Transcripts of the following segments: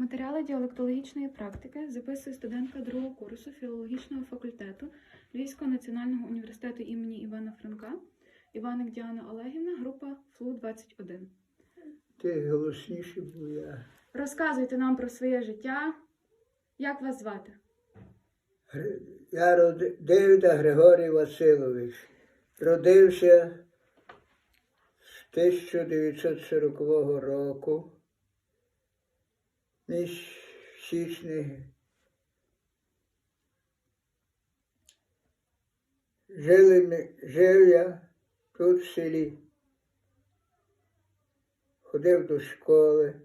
Матеріали діалектологічної практики записує студентка другого курсу філологічного факультету Львівського національного університету імені Івана Франка Іваник Діана Олегівна, група ФЛУ 21. Ти голосніше, бо я. Розказуйте нам про своє життя. Як вас звати? Я роди... Девіда Григорій Васильович. Родився з 1940 року. Між січні. Жили ми, жив я тут в селі. Ходив до школи.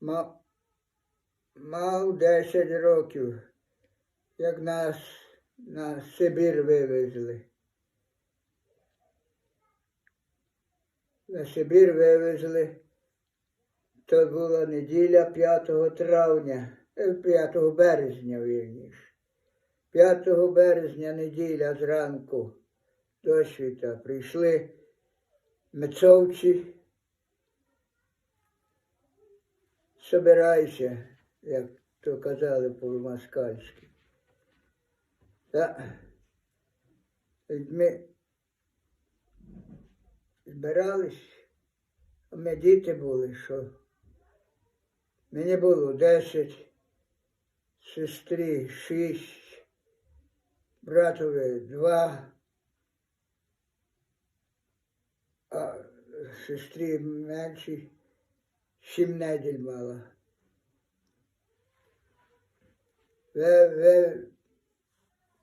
Мав, мав 10 років, як нас на Сибір вивезли. На Сибір вивезли. То була неділя 5 травня, е, 5 березня вірніше. 5 березня неділя зранку до світа прийшли мецовці. Собирайся, як то казали по-москальськи. Ми збирались, а ми діти були, що мені було 10, сестрі 6, братові 2, а сестрі менші сім неділь мала. Ви, ви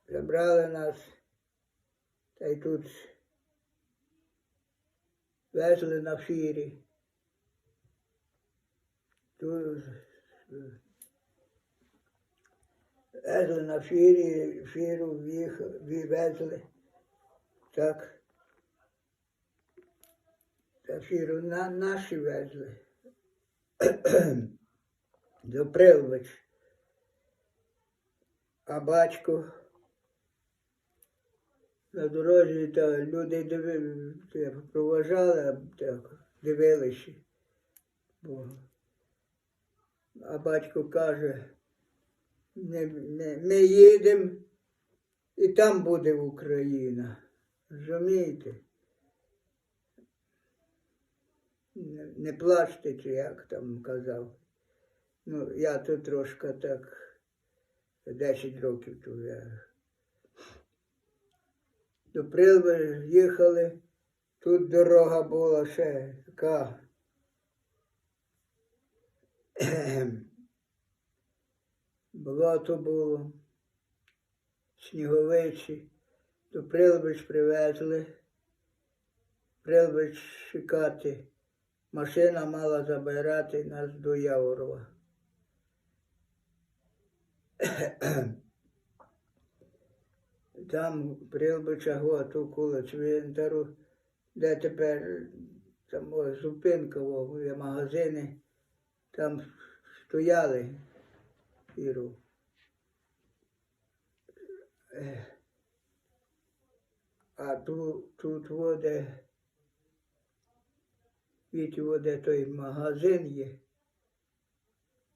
забрали нас, та й тут везли на фірі. Тут везли на фірі, фіру в'їхали, вивезли. Так. Та фіру на, наші везли. до Прилвич. А батько на дорозі та люди диви, те, проважали, так, дивилися. А батько каже, не, не, ми їдемо і там буде Україна. Розумієте? Не, не плачте, чи як там казав. Ну, я тут трошки так 10 років тут я. До Прилби їхали, тут дорога була ще така. Болото було, сніговичі, до Прилбич привезли, Прилбич чекати. Машина мала забирати нас до Яворова. Там Прилбича ту коло цвинтару, де тепер там зупинка, о, є магазини, там стояли Іру. А тут, тут воде від де той магазин є,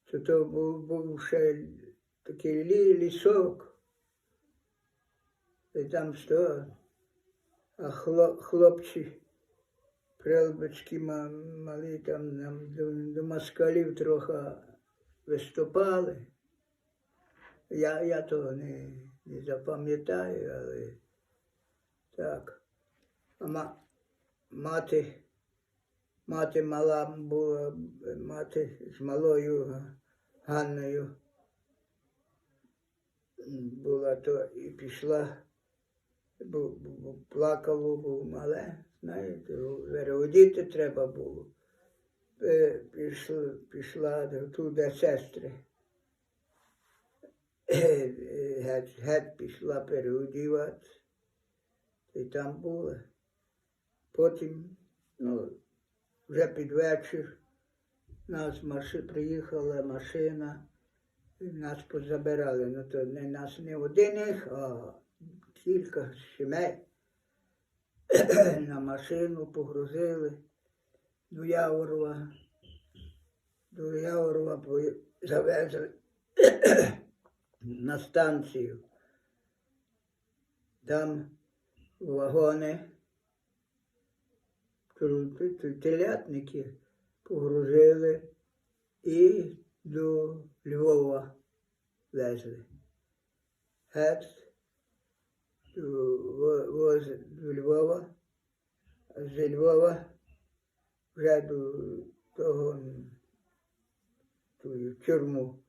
то то був, був ще такий лі, лісок. І там що, а хло, хлопці прилбицькі ма- малі там нам до москалів трохи виступали. Я, я того не, не запам'ятаю, але так. А ма, мати Мати мала була, мати з малою Ганною була то і пішла, бо, плакало, бо мале, знаєте, переодіти треба було. Е, Пішла, пішла туди сестри. Е, Геть, геть пішла переодіватися. І там була. Потім, ну, вже під вечір нас маши, приїхала машина, нас позабирали. Ну то не нас не одиних, а кілька сімей. на машину, погрузили до Яворова. До Яворова завезли на станцію. Там вагони, телятники погрузили і до Львова везли. Геть до, Львова, з Львова вже до того тую тюрму,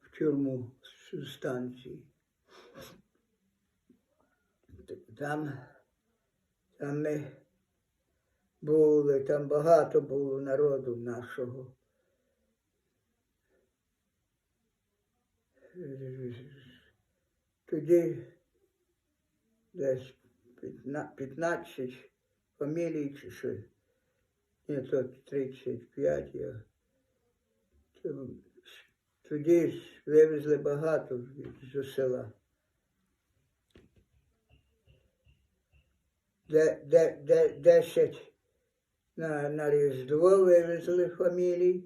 в тюрму станції. Там, там ми були, там багато було народу нашого. Тоді десь п'ятна- 15 фамілій чи що. Ні, то 35 я. То Тоді вивезли багато з села. Де, де, де, десять на, на Різдво вивезли фамілій,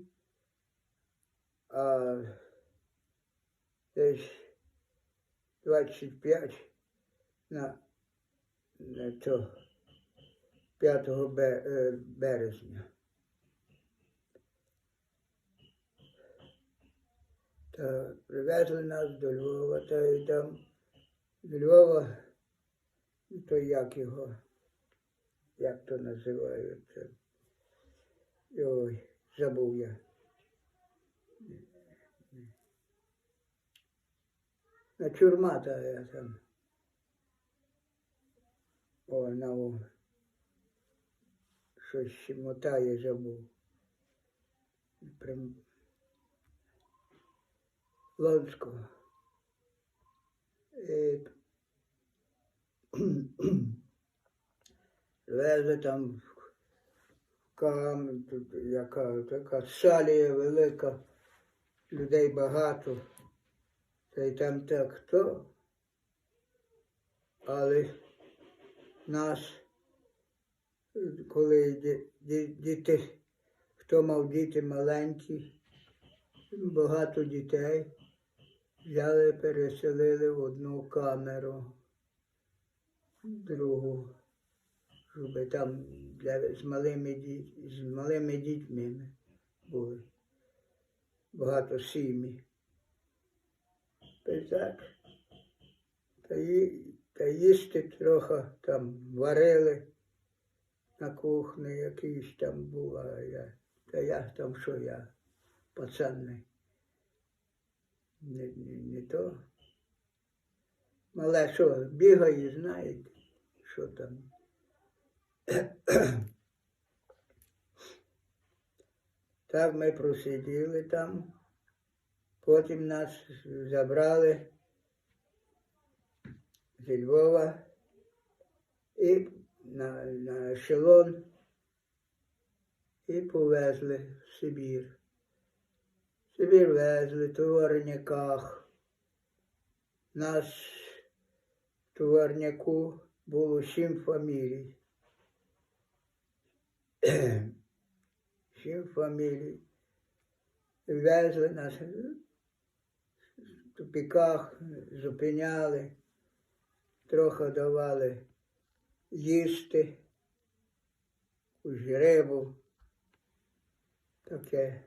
а десь 25 на, на то 5 е, березня. Та привезли нас до Львова, та й там з Львова, ну, то як його, як то називається. Ой, забув я. На чурма та я там. О, на о. Щось мотає забув. Прям Лонського. І... Везли там кам, тут яка така салія велика, людей багато. Та й там так хто. Але нас, коли ді- ді- діти, хто мав діти маленькі, багато дітей, взяли, переселили в одну камеру, другу, щоб там для, з, малими, ді- з малими дітьми були. Багато сім'ї. Та так. Та, ї, та їсти трохи там варили на кухні, якийсь там була. Я, та я там що я, пацан не, не, не то. Мале що, бігає, знаєте, що там. Так ми просиділи там, потім нас забрали зі Львова і на, на ешелон і повезли в Сибір. В Сибір везли в товарняках. Нас в товарняку було сім фамілій. Сім фамілій. Везли нас в тупіках, зупиняли, трохи давали їсти, рибу, таке.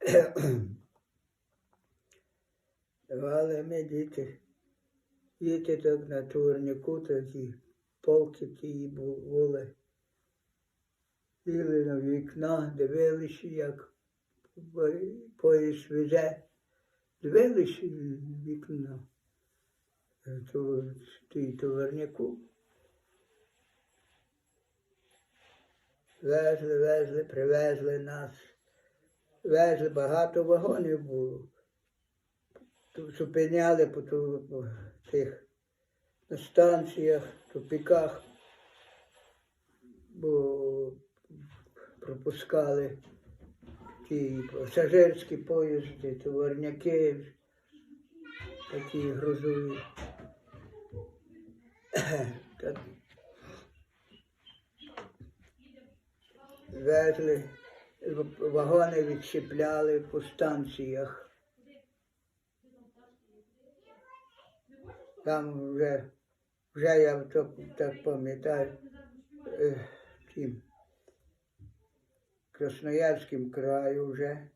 Давали ми діти, діти так на турніку такі, полки ті були. Сіли на вікна, дивилися, як поїзд везе. Дивилися в вікно. То тій товарняку. Везли, везли, привезли нас. Везли, багато вагонів було. Тут зупиняли по, по тих на станціях, тупіках, бо пропускали ті пасажирські поїзди, товарняки, такі грузові. Везли, вагони відчіпляли по станціях. Там вже, вже я то, так пам'ятаю, е, тим Красноярським краю вже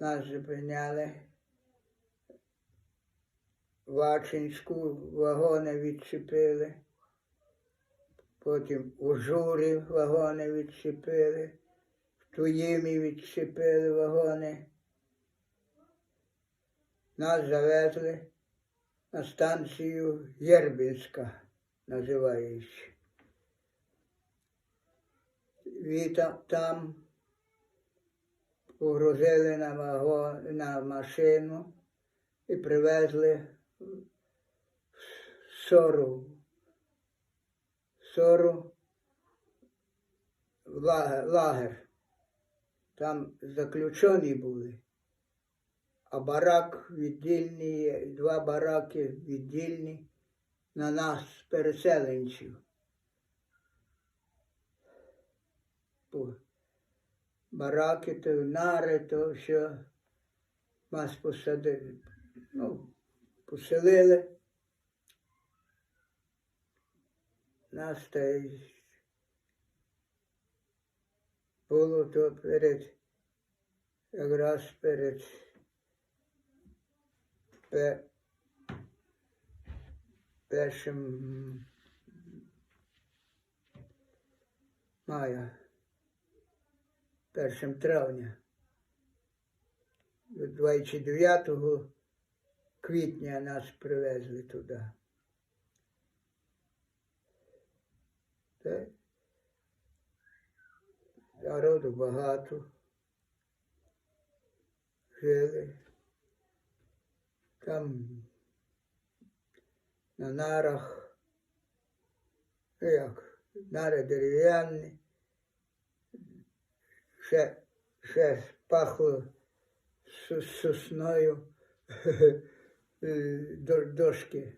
нас зупиняли. Вачинську вагони відчепили, потім у Журі вагони відчепили, в Туїмі відчепили вагони. Нас завезли на станцію Єрбінська, називається. Віта там погрузили на, вагон, на машину і привезли Сору. Сору лагер. Там заключені були. А барак віддільний, два бараки віддільні на нас, переселенців. Бараки, то нари, то все нас посадили. Ну, поселили. Нас та було то перед, якраз перед пе, першим мая, першим травня. До 29 квітня нас привезли туди. Народу багато. Жили. Там на нарах, ну як, нари дерев'яні, ще, ще пахло с- сосною до- дошки.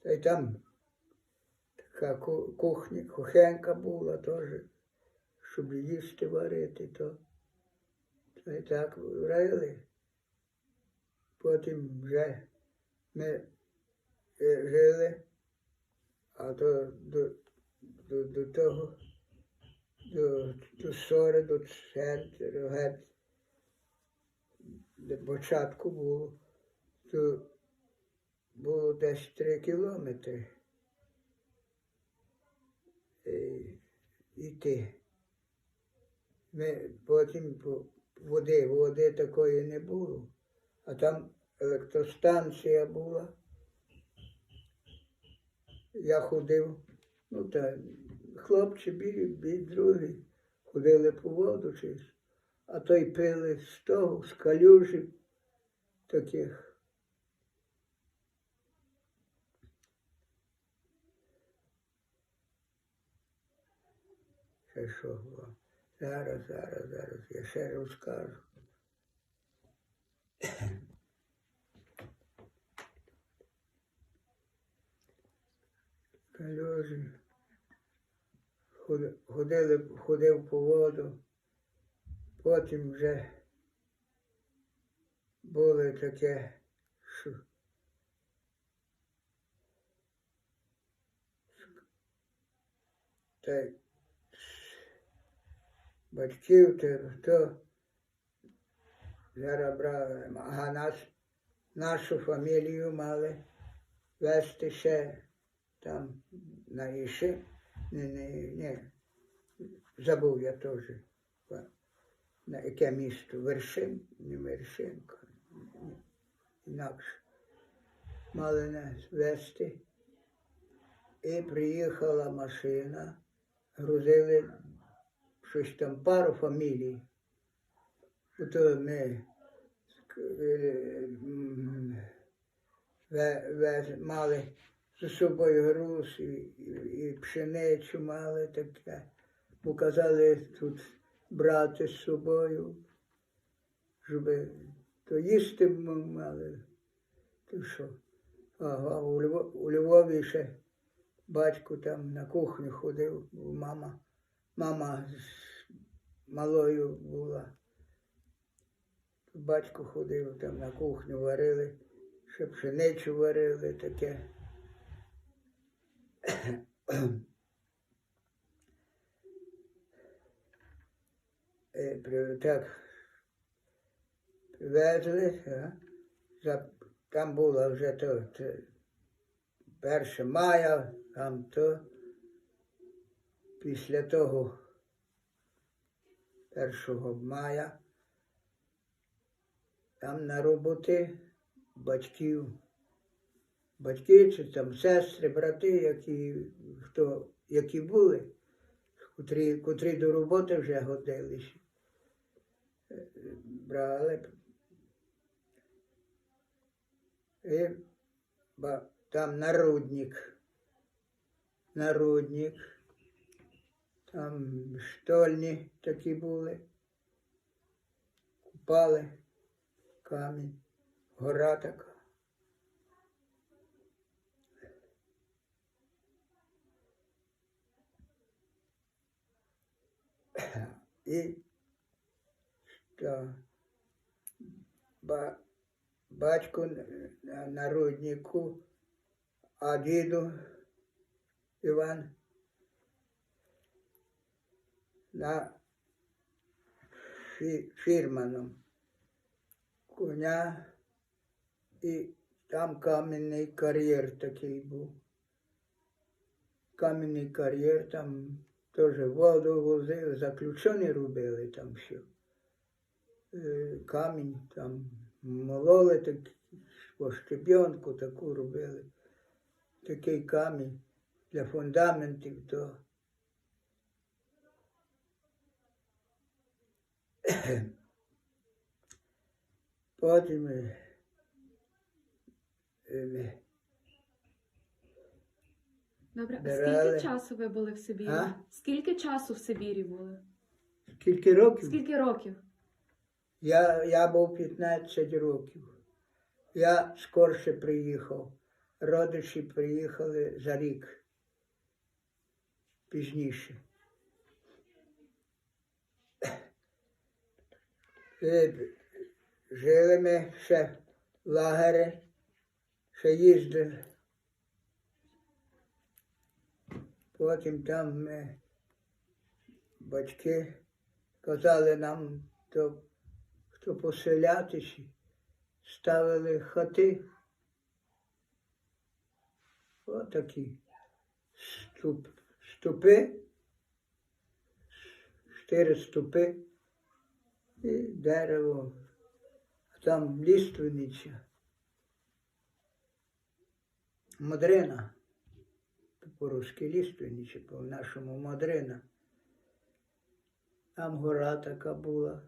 Та й там така ку- кухня, кухенька була теж, щоб їсти варити, то, то і так варили. Потім вже ми е, жили, а то до, до, до того, до, до сори, до центру, геть, до початку було, то було десь три кілометри е, йти. Ми потім по- води, води такої не було, а там електростанція була. Я ходив, ну та хлопці бі, бі другі ходили по воду чись, а то й пили з того, з калюжів таких. Ще що вам? Зараз, зараз, зараз, я ще розкажу. Калюжі. Ходи- Ходили, ходив по воду, потім вже було таке, що та батьків, то, то зараз брали, а нас, нашу фамілію мали вести ще там на Іші. Не, не, не, забув я теж. На яке місто? Вершин, не Вершинка. Інакше. Мали нас вести. І приїхала машина, грузили щось там пару фамілій. Ото ми е, вез- мали з собою груз і, і, пшеницю мали таке. Бо казали тут брати з собою. щоб то їсти мали. То що? Ага, у, Льво- у Львові ще батько там на кухню ходив, мама, мама з малою була. Батько ходив там на кухню, варили, ще пшеницю варили таке. Е, Так, привезли, там було вже то, то 1 мая, там то. Після того 1 мая там на роботи батьків, батьки чи там сестри, брати, які, хто, які були, котрі, котрі до роботи вже годились, е, брали. І ба, там народник, народник, там штольні такі були, купали камінь, гора така. І що ба, батько на народнику, а діду Іван на фі, фірманом коня і там кам'яний кар'єр такий був. Кам'яний кар'єр, там теж воду возили, заключені робили там все. Е, Камінь там мололи так, по щебенку таку робили. Такий камінь для фундаментів то. Потім е, е, Добре, а Брали. скільки часу ви були в Сибірі? А? Скільки часу в Сибірі були? скільки років? Скільки років? Я, я був 15 років. Я скорше приїхав. Родичі приїхали за рік пізніше. Е, Жили ми ще в лагері, ще їздили. Потім там ми, батьки казали нам, то хто поселятися, ставили хати. Отакі ступ, ступи, чотири ступи і дерево, а там ліственниця. Модрина. По-русски ліственниця, по-нашому модрина. Там гора така була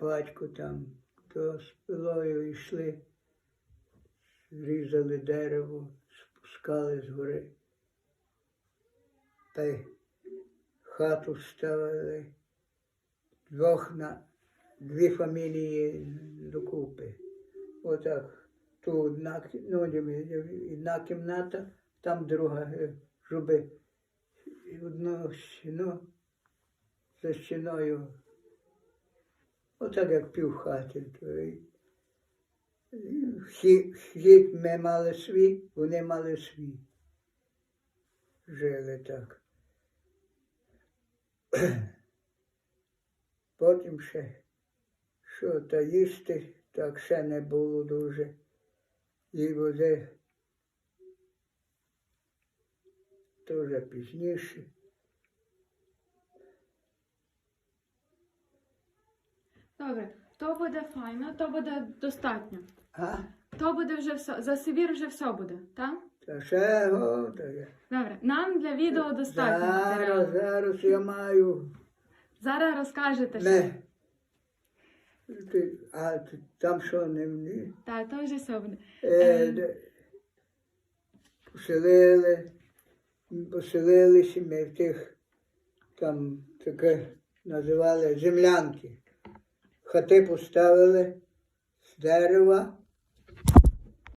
батько там, то з пилою йшли, різали дерево, спускали з гори. Та й хату ставили двох на дві фамілії докупи. Отак. Тут одна, ну, одна кімната, там друга, е, щоб одну стіну за стіною Отак як півхати. то й- Хід ми мали свій, вони мали свій. Жили так. Потім ще, що та їсти, так ще не було дуже. І води дуже пізніше. Добре, то буде файно, то буде достатньо. А? То буде вже все. За Сибір вже все буде, так? Та ще го. Добре, нам для відео достатньо. Зараз, матеріалу. зараз я маю. Зараз розкажете, що. Не. Ти, а ти, там що не мені? Так, то вже все буде. Е, Ем. де- поселили, поселилися ми в тих, там таке називали землянки. хати поставили з дерева,